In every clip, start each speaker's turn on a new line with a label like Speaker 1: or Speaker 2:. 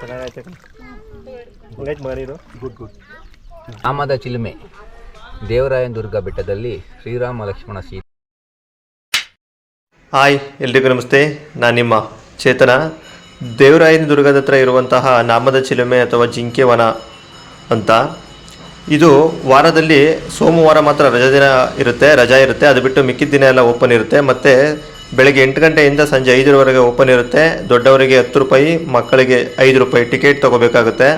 Speaker 1: ಚೆನ್ನಾಗೈತೆ
Speaker 2: good good
Speaker 3: ರಾಮದ ಚಿಲುಮೆ. ದೇವರಾಯನದುರ್ಗ ಬೆಟ್ಟದಲ್ಲಿ ಶ್ರೀರಾಮ ಲಕ್ಷ್ಮಣ ಸೀತೆ.
Speaker 4: ಹಾಯ್ ಎಲ್ರಿಗೂ ನಮಸ್ತೆ. ನಾನು ನಿಮ್ಮ ಚೇತನ. ದೇವರಾಯನ ದುರ್ಗದ ಹತ್ರ ಇರುವಂತಹ ನಾಮದ ಚಿಲುಮೆ ಅಥವಾ ಜಿಂಕೆ ವನ ಅಂತ. ಇದು ವಾರದಲ್ಲಿ ಸೋಮವಾರ ಮಾತ್ರ ರಜಾ ದಿನ ಇರುತ್ತೆ ರಜಾ ಇರುತ್ತೆ. ಅದು ಬಿಟ್ಟು ಮಿಕ್ಕಿದ ದಿನ ಎಲ್ಲ ಓಪನ್ ಇರುತ್ತೆ. ಮತ್ತು ಬೆಳಗ್ಗೆ ಎಂಟು ಗಂಟೆಯಿಂದ ಸಂಜೆ ಐದರವರೆಗೆ ಓಪನ್ ಇರುತ್ತೆ. ದೊಡ್ಡವರಿಗೆ ಹತ್ತು ರೂಪಾಯಿ, ಮಕ್ಕಳಿಗೆ ಐದು ರೂಪಾಯಿ ಟಿಕೆಟ್ ತೊಗೋಬೇಕಾಗುತ್ತೆ.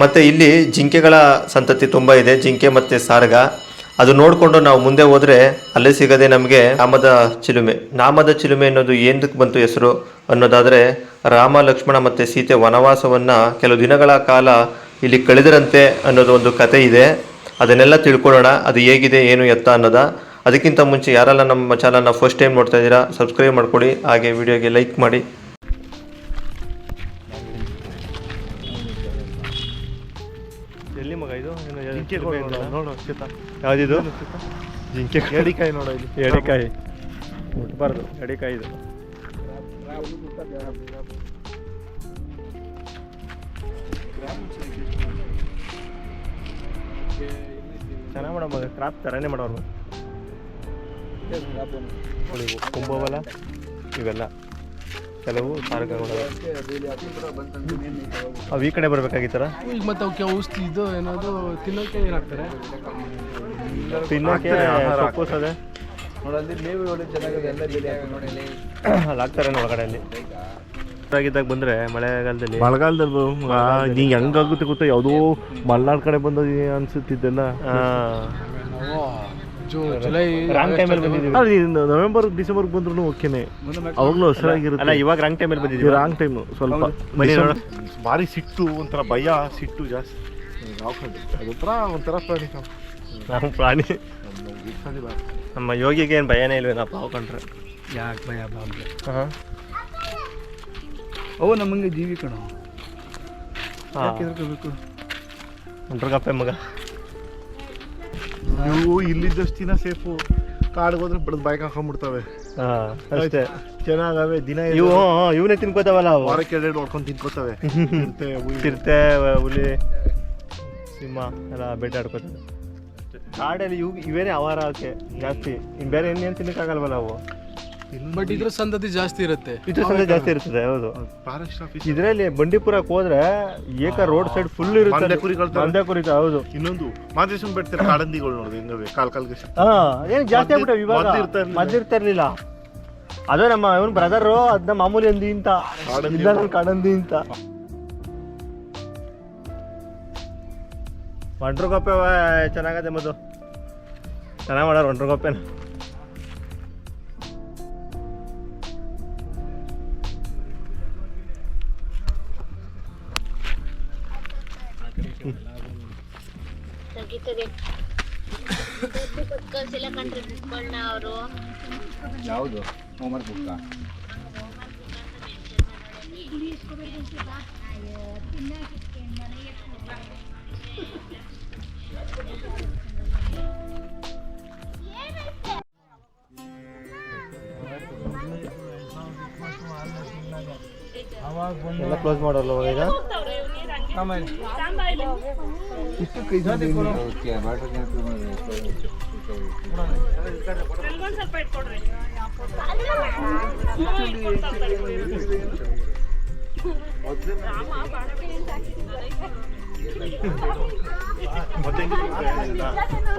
Speaker 4: ಮತ್ತು ಇಲ್ಲಿ ಜಿಂಕೆಗಳ ಸಂತತಿ ತುಂಬ ಇದೆ. ಜಿಂಕೆ ಮತ್ತು ಸಾರಗ. ಅದು ನೋಡಿಕೊಂಡು ನಾವು ಮುಂದೆ ಹೋದರೆ ಅಲ್ಲೇ ಸಿಗದೆ ನಮಗೆ ನಾಮದ ಚಿಲುಮೆ. ನಾಮದ ಚಿಲುಮೆ ಅನ್ನೋದು ಏನಕ್ಕೆ ಬಂತು ಹೆಸರು ಅನ್ನೋದಾದರೆ ರಾಮ, ಲಕ್ಷ್ಮಣ ಮತ್ತು ಸೀತೆ ವನವಾಸವನ್ನು ಕೆಲವು ದಿನಗಳ ಕಾಲ ಇಲ್ಲಿ ಕಳೆದರಂತೆ ಅನ್ನೋದು ಒಂದು ಕತೆ ಇದೆ. ಅದನ್ನೆಲ್ಲ ತಿಳ್ಕೊಳ್ಳೋಣ. ಅದು ಹೇಗಿದೆ, ಏನು ಎತ್ತ ಅನ್ನೋದ. ಅದಕ್ಕಿಂತ ಮುಂಚೆ ಯಾರೆಲ್ಲ ನಮ್ಮ ಚಾನಲ್ನ ಫಸ್ಟ್ ಟೈಮ್ ನೋಡ್ತಾ ಇದ್ದೀರಾ ಸಬ್ಸ್ಕ್ರೈಬ್ ಮಾಡ್ಕೊಡಿ ಹಾಗೆ ವಿಡಿಯೋಗೆ ಲೈಕ್ ಮಾಡಿ. ಎಲ್ಲಿ ಮಗ ಇದು?
Speaker 2: ಜಿಂಕೆ ನೋಡು
Speaker 4: ಯಾವುದಿದು? ಜಿಂಕೆ
Speaker 2: ಎಡಿಕಾಯಿ ನೋಡು ಇಲ್ಲಿ.
Speaker 4: ಎಡೆಕಾಯಿ ಮುಟ್ಬಾರ್ದು. ಎಡಿಕಾಯಿ ಇದು. ಚೆನ್ನಾಗಿ ಮಾಡೋ ಮಗ. ಕ್ರಾಪ್ ಥರನೇ ಮಾಡೋರು. ಇವು ಕುಂಭವಲ ಇವೆಲ್ಲ ಕೆಲವು ತಾರಕಗಳು. ಅವು ಈ ಕಡೆ ಬರಬೇಕಾಗಿತ್ತರ
Speaker 5: ಈಗ ಮತ್ತೆ ಅವಕ್ಕೆ ಔಷಧಿ ಇದು ಏನಾದ್ರು ತಿನ್ನೋಕೆ ಏನಾಗ್ತಾರೆ
Speaker 4: ತಿನ್ನೋಕೆ
Speaker 2: ಎಲ್ಲ
Speaker 4: ಸೊಪ್ಪು ಸದೆ. ಅಲ್ಲಿ ಹಾಕ್ತಾರೆ ಒಳಗಡೆ ಅಲ್ಲಿ. ಆಗಿದ್ದಾಗ ಬಂದ್ರೆ ಮಳೆಗಾಲದಲ್ಲಿ
Speaker 2: ಮಳೆಗಾಲದಲ್ಲಿ ನೀ ಹೆಂಗಾಗುತ್ತೆ ಗೊತ್ತಾ? ಯಾವುದೋ ಮಲ್ನಾಡ್ ಕಡೆ ಬಂದ ಅನ್ಸುತ್ತಿದ್ದೆಲ್ಲ.
Speaker 5: ಜೂ ಜುಲೈ
Speaker 4: ರಾಂಗ್ ಟೈಮಲ್ಲಿ ಬಂದಿದ್ದೀವಿ.
Speaker 2: ಅಲ್ಲಿ ನವೆಂಬರ್ ಡಿಸೆಂಬರ್ ಬಂದ್ರು ಓಕೆನೆ ಅವಾಗಲೂ
Speaker 4: ಅಲ್ಲ
Speaker 2: ಹಸಿರಾಗಿರುತ್ತೆ
Speaker 4: ಇವಾಗ ರಾಂಗ್ ಟೈಮಲ್ಲಿ ಬಂದಿದ್ದೀವಿ.
Speaker 2: ರಾಂಗ್ ಟೈಮ್ ಸ್ವಲ್ಪ. ಭಾರಿ ಸಿಟ್ಟು ಒಂಥರ ಭಯ ಸಿಟ್ಟು ಜಾಸ್ತಿ. ನಾವು ಅದೊಂಥರ ಒಂಥರ ಪ್ರಾಣಿ.
Speaker 4: ನಾವು ಪ್ರಾಣಿ. ನಮ್ಮ ಯೋಗಿಗೆ ಏನು ಭಯನೇ ಇಲ್ವೇನಪ್ಪ ಅವು ಕಂಡ್ರೆ.
Speaker 5: ಯಾಕೆ ಭಯ ಬಾಂಬೆ
Speaker 4: ಹಾಂ.
Speaker 5: ಅವು ನಮಗೆ ಜೀವಿ ಕಣ.
Speaker 4: ಒಂಟ್ರಗಪ್ಪೆ ಮಗ.
Speaker 2: ಇವು ಇಲ್ಲಿದ್ದಷ್ಟು ದಿನ ಸೇಫು ಕಾಡಿಗೆ ಹೋದ್ರೆ ಬಡದ್ ಬೈಕ್ ಹಾಕೊಂಡ್ಬಿಡ್ತವೆ
Speaker 4: ಅಷ್ಟೇ.
Speaker 2: ಚೆನ್ನಾಗವೆ ದಿನ
Speaker 4: ಇವು ಇವನೇ ತಿನ್ಕೋತಾವಲ್ಲ
Speaker 2: ವಾರಕ್ಕೆ ಎರಡು ಹೊಡ್ಕೊಂಡು ತಿನ್ಕೋತವೆ. ಚಿರತೆ, ಹುಲಿ.
Speaker 4: ಸಿಂಹ ಎಲ್ಲ ಬೇಟೆ ಆಡ್ಕೋತದೆ ಕಾಡಲ್ಲಿ ಇವು ಇವೇನೇ ಅವಾರ ಜಾಸ್ತಿ. ಇನ್ನು ಬೇರೆ ಇನ್ನೇನು ತಿನ್ನಕ್ಕಾಗಲ್ವಲ್ಲ ಅವು?
Speaker 5: ಬಟ್ ಇದ್ರ ಸಂದತಿ ಜಾಸ್ತಿ ಇರುತ್ತೆ.
Speaker 4: ಇದ್ರ ಜಾಸ್ತಿ ಇರ್ತದೆ ಹೌದು.
Speaker 2: ಫಾರೆಸ್ಟ್ ಆಫೀಸ್
Speaker 4: ಇದರಲ್ಲಿ ಬಂಡೀಪುರಕ್ಕೆ ಹೋದ್ರೆ ಏಕ ರೋಡ್ ಸೈಡ್ ಫುಲ್ ಇರುತ್ತೆ
Speaker 2: ಬಂಡೆ ಕುರಿಗಳು ತರ.
Speaker 4: ಕುರಿತ ಹೌದು.
Speaker 2: ಇನ್ನೊಂದು ಮಾದೇಶನ್ ಬೆಡ್ತಾರೆ ಕಾಡಂದಿಗಳು ನೋಡಿದೆ ಹೆಂಗವೆ ಕಾಲ್ ಕಾಲ್ಗೆ ಸಿಕ್ತು.
Speaker 4: ಹಾ ಏನು ಜಾಸ್ತಿ ಆಗ್ಬಿಟ್ಟ ಇವಾಗ
Speaker 2: ಮೊದ್ಲು ಇರ್ತಾ ಇರ್ಲಿಲ್ಲ.
Speaker 4: ಮೊದ್ಲು ಇರ್ತಾ ಇರ್ಲಿಲ್ಲ. ಅದೇ ನಮ್ಮ ಇವನ್ ಬ್ರದರ್ ಅದನ್ನ ಮಾಮೂಲಿ ಅಂದಿ ಅಂತ.
Speaker 2: ಕಾಡಂದಿ.
Speaker 4: ಇಲ್ಲ ನನ್ ಕಾಡಂದಿ ಅಂತ. ಒಂಟ್ರಗೊಪ್ಪೆ ಚೆನ್ನಾಗದೆ ಮದು ಚೆನ್ನಾಗಿ ಮಾಡೋರು ಒಂಟ್ರಗೊಪ್ಪೆನ
Speaker 6: ಕೊಟ್ಟು ಕಳ್ಸಿಲ್ಲ ಕಣ್ರಿ ಬುಕ್ಗಳನ್ನ ಅವರು.
Speaker 3: ಯಾವುದು? ಹೋಮ್ವರ್ಕ್ ಬುಕ್ಕ
Speaker 4: ಎಲ್ಲ ಕ್ಲೋಸ್ ಮಾಡಲ್ವ ಈಗ?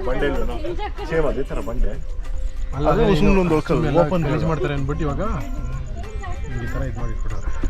Speaker 2: ಬಂಡೆ ಸೇಮ್ ತರ ಬಂಡೆ ಅಲ್ಲ ಓಪನ್
Speaker 5: ಮಾಡ್ತಾರೆ ಅನ್ಬಿಟ್ಟು ಇವಾಗ ಈ ಥರ ಇದು ಮಾಡಿಟ್ಬಿಟ್ಟಾರೆ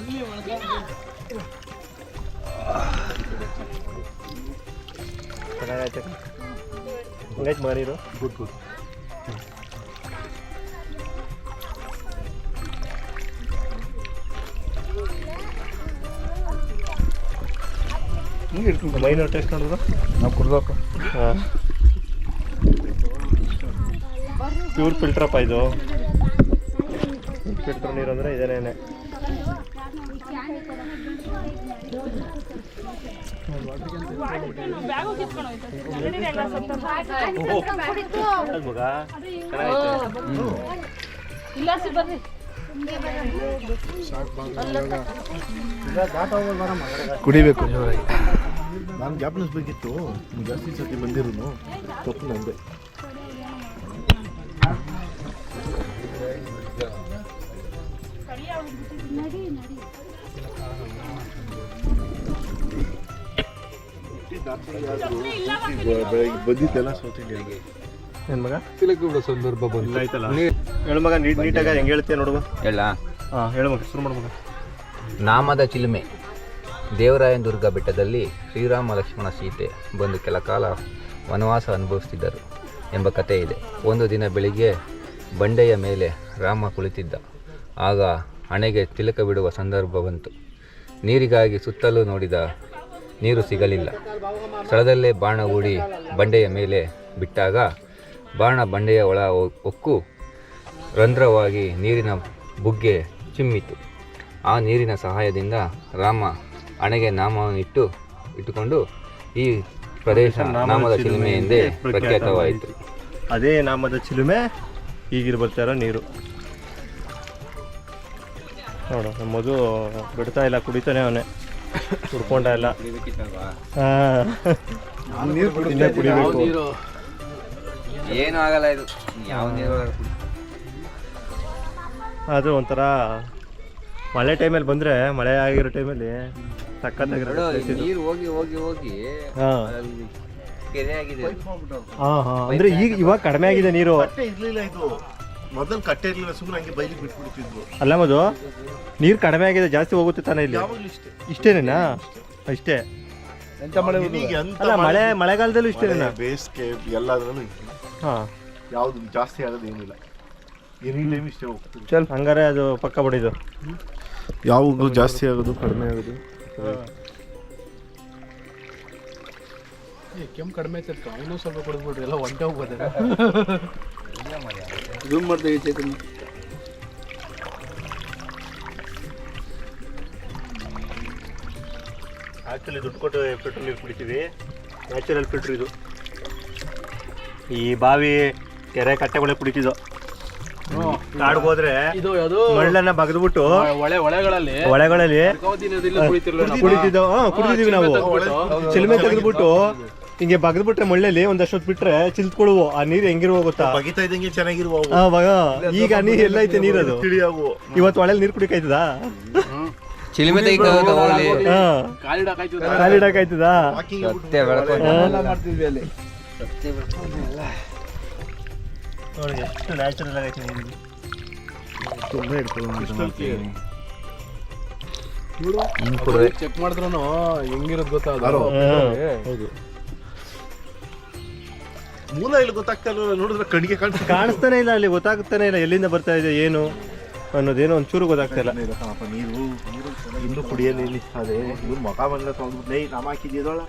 Speaker 2: ಅಲ್ಲಿ ಒಳಗೆ
Speaker 4: ಚೆನ್ನಾಗೈತೆ
Speaker 2: ಗುಡ್ ಗುಡ್
Speaker 1: ಮೈನ ಟೇಸ್ಟ್ ಮಾಡೋದು
Speaker 5: ನಾವು ಕುಡ್ದಪ್ಪ
Speaker 1: ಪ್ಯೂರ್ ಫಿಲ್ಟ್ರಪ್ಪ ಇದು. ಫಿಲ್ಟರ್ ನೀರು ಅಂದರೆ ಇದೇನೇನೆ. ಅದ್ ಮಗ
Speaker 2: ಕುಡಿಬೇಕು ನಾನು ಜ್ಞಾಪನಿಸ್ಬೇಕಿತ್ತು ನೀನ್ ಜಾಸ್ತಿ ಸತಿ ಬಂದಿರೋನು. ತಪ್ಪು ನಂದೆ. ಬಂದಿದ್ದೆಲ್ಲ ಸೌತ್ ಇಂಡಿಯಾಗೆ
Speaker 1: ಏನು ಮಗ?
Speaker 3: ತಿಲಕ ಸಂದರ್ಭ
Speaker 1: ಇಲ್ಲ ಆಯ್ತಲ್ಲ ಹೇಳು ಮಗ ನೀಟ್ ನೀಟಾಗಿ ಹೆಂಗೆ ಹೇಳ್ತೀಯ ನೋಡುವ
Speaker 3: ಹೇಳ.
Speaker 1: ಹಾಂ ಹೇಳು ಮಗ ಶುರು ಮಾಡು ಮಗ.
Speaker 3: ನಾಮದ ಚಿಲುಮೆ. ದೇವರಾಯನದುರ್ಗ ಬೆಟ್ಟದಲ್ಲಿ ಶ್ರೀರಾಮ ಲಕ್ಷ್ಮಣ ಸೀತೆ ಬಂದು ಕೆಲ ಕಾಲ ವನವಾಸ ಅನುಭವಿಸ್ತಿದ್ದರು ಎಂಬ ಕಥೆ ಇದೆ ಒಂದು ದಿನ ಬೆಳಿಗ್ಗೆ ಬಂಡೆಯ ಮೇಲೆ ರಾಮ ಕುಳಿತಿದ್ದ. ಆಗ ಹಣೆಗೆ ತಿಲಕ ಬಿಡುವ ಸಂದರ್ಭ ಬಂತು. ನೀರಿಗಾಗಿ ಸುತ್ತಲೂ ನೋಡಿದ ನೀರು ಸಿಗಲಿಲ್ಲ. ಸ್ಥಳದಲ್ಲೇ ಬಾಣ ಹೂಡಿ ಬಂಡೆಯ ಮೇಲೆ ಬಿಟ್ಟಾಗ ಬಾಣ ಬಂಡೆಯ ಒಳ ಒಕ್ಕು ರಂಧ್ರವಾಗಿ ನೀರಿನ ಬುಗ್ಗೆ ಚಿಮ್ಮಿತು. ಆ ನೀರಿನ ಸಹಾಯದಿಂದ ರಾಮ ಹಣೆಗೆ ನಾಮವನ್ನಿಟ್ಟು ಇಟ್ಟುಕೊಂಡು ಈ ಪ್ರದೇಶ ನಾಮದ ಚಿಲುಮೆ ಎಂದೇ ಪ್ರಖ್ಯಾತವಾಯಿತು.
Speaker 1: ಅದೇ ನಾಮದ ಚಿಲುಮೆ ಈಗಿರು ಬರ್ತಾ ಇರೋ ನೀರು. ನೋಡು ನಮ್ಮ ಮಧು ಬಿಡ್ತಾ ಇಲ್ಲ ಕುಡಿತಾನೆ ಅವನೇ. ಕುಡ್ಕೊಂಡ ಇಲ್ಲ. ಇನ್ನೇ ಕುಡಿಬೇಕು.
Speaker 3: ಏನು ಆಗಲ್ಲ ಇದು. ಯಾವ ನೀರು
Speaker 1: ಅದು ಒಂಥರ ಮಳೆ ಟೈಮಲ್ಲಿ ಬಂದರೆ ಮಳೆ ಆಗಿರೋ ಟೈಮಲ್ಲಿ ಸಖತ್ತಾಗಿರೋ
Speaker 3: ನೀರು ಹೋಗಿ ಹೋಗಿ ಹೋಗಿ
Speaker 1: ಹಾಂ.
Speaker 3: ಅಲ್ಲಿ ಕೆರೆ ಆಗಿದೆ. ಅದು.
Speaker 1: ಹಾಂ ಹಾಂ. ಅಂದರೆ ಈಗ ಇವಾಗ ಕಡಿಮೆ ಆಗಿದೆ ನೀರು.
Speaker 2: ಇದು. ಮೊದಲು ಕಟ್ಟೆ ಇರಲಿಲ್ಲ ಸುಮ್ಮನೆ ಹಂಗೆ ಬೈಲಿಗೆ ಬಿಟ್ಬಿಡ್ತಿದ್ವು.
Speaker 1: ಅಲ್ಲ ಮದು ನೀರು ಕಡಿಮೆ ಆಗಿದೆ ಜಾಸ್ತಿ ಹೋಗುತ್ತೆ ತಾನೇ ಇಲ್ಲಿ?
Speaker 2: ಯಾವಾಗಲೂ ಇಷ್ಟೇ.
Speaker 1: ಇಷ್ಟೇನೇನಾ? ಅಷ್ಟೇ
Speaker 2: ಎಂತ ಮಳೆ ಈಗ ಎಂತ
Speaker 1: ಅಲ್ಲ ಮಳೆ ಮಳೆಗಾಲದಲ್ಲೂ ಇಷ್ಟೇನೇನಾ?
Speaker 2: ಬೇಸಿಗೆ ಎಲ್ಲಾದ್ರಲ್ಲೂ ಇಷ್ಟೇ
Speaker 1: ಹಾಂ.
Speaker 2: ಯಾವುದು ಜಾಸ್ತಿ ಆಗೋದು ಏನಿಲ್ಲ. ಎನಿ ಟೈಮ್ ಇಷ್ಟೇ ಚಲ್.
Speaker 1: ಹಂಗಾರೆ ಅದು ಪಕ್ಕ ಬಡಿದು.
Speaker 2: ಯಾವಾಗಲೂ ಜಾಸ್ತಿ ಆಗೋದು ಕಡಿಮೆ ಆಗೋದು.
Speaker 5: ಕೆಮ್ಮು ಕಡಿಮೆ ಆಯ್ತು ಅವನು ಸ್ವಲ್ಪ ಕೊಡ್ಬೋದು ಎಲ್ಲ ಒಂಟೆ ಹೋಗ್ಬೋದಾರೆ ಝೂಮ್ ಮಾಡ್ದೆ ಚೇತನ್
Speaker 1: ಆ್ಯಕ್ಚುಲಿ ದುಡ್ಡು ಕೊಟ್ಟು ಫಿಲ್ಟರ್ ನೀರು ಕುಡಿತೀವಿ ನ್ಯಾಚುರಲ್ ಫಿಲ್ಟ್ರ್ ಇದು. ಈ ಬಾವಿ ಕೆರೆ ಕಟ್ಟೆಗಳೇ ಕುಡಿತಿದ್ದು. ಕಾಡ್ಗೆ ಹೋದ್ರೆ
Speaker 5: ಇದು ಯಾವುದು?
Speaker 1: ಮಳ್ಳನ್ನ ಬಗೆದ್ಬಿಟ್ಟು
Speaker 5: ಒಳೆ ಒಳೆಗಳಲ್ಲಿ.
Speaker 1: ಕುಡಿತಿದ್ದೋ ಹಾ ಕುಡಿದಿದ್ದೀವಿ ನಾವು. ಚಿಲ್ಮೆ ತೆಗೆದ್ಬಿಟ್ಟು ಹಿಂಗೆ ಬಗ್ದ್ಬಿಟ್ರೆ ಮಳ್ಳಲ್ಲಿ ಒಂದಷ್ಟು ಹೊತ್ತು ಬಿಟ್ರೆ ಚಿಲ್ತ್ಕೊಳುವು ಆ ನೀರು ಹೆಂಗಿರುವ ಗೊತ್ತಾ?
Speaker 2: ಬಗಿತಾ ಇದ್ದಂಗೆ ಚೆನ್ನಾಗಿರುವ
Speaker 1: ಈಗ ನೀರ್ ಎಲ್ಲ ಐತೆ ನೀರದು?
Speaker 2: ಅದು
Speaker 1: ಇವತ್ತು ಹೊಳೆಲಿ ನೀರು ಕುಡಿಕಾಯ್ತದ?
Speaker 3: ಚಿಲುಮೆ ತೆಗಿಯೋಕೆ ಹೋಗ್ಲಿ
Speaker 1: ಹಾ.
Speaker 5: ಕಾಲಿಡಕ್ಕಾಯ್ತು
Speaker 1: ಕಾಲಿಡಕಾಯ್ತದ
Speaker 3: ಸತ್ಯ ಬೆಳಕು
Speaker 5: ಮಾಡ್ತಿದ್ವಿ ಅಲ್ಲಿ.
Speaker 1: ನೋಡಿ ಎಷ್ಟು ನ್ಯಾಚುರಲ್ ಆಗೈತೆ ನೀರಿಗೆ
Speaker 2: ತುಂಬಾ ಇರ್ತದೆ
Speaker 3: ಹಿಂಗ್ ಕುಡ್ದೆ
Speaker 5: ಚೆಕ್ ಮಾಡಿದ್ರು ಹೆಂಗಿರೋದು ಗೊತ್ತಾಗ ಅದು?
Speaker 1: ಹೌದು.
Speaker 2: ಮೂಲ ಇಲ್ಲಿ ಗೊತ್ತಾಗ್ತಾ ಇಲ್ಲ ನೋಡಿದ್ರೆ ಕಣ್ಣಿಗೆ ಕಾಣಿಸ್ತಾ
Speaker 1: ಕಾಣಿಸ್ತಾನೆ ಇಲ್ಲ ಅಲ್ಲಿ ಗೊತ್ತಾಗ್ತಾನೆ ಇಲ್ಲ ಎಲ್ಲಿಂದ ಬರ್ತಾ ಇದೆ ಏನು ಅನ್ನೋದೇನೋ ಒಂಚೂರು ಗೊತ್ತಾಗ್ತಾ ಇಲ್ಲ.
Speaker 2: ನೀರು ನೀರು ಇನ್ನು ಇಲ್ಲಿ ಅದೇ ಇವ್ರು ಮಕ ಬಂದ ತೊಗೊಂಡ್ಬಿಟ್ಟು ನೈ ನಮ ಹಾಕಿದ್ಯದೊಳ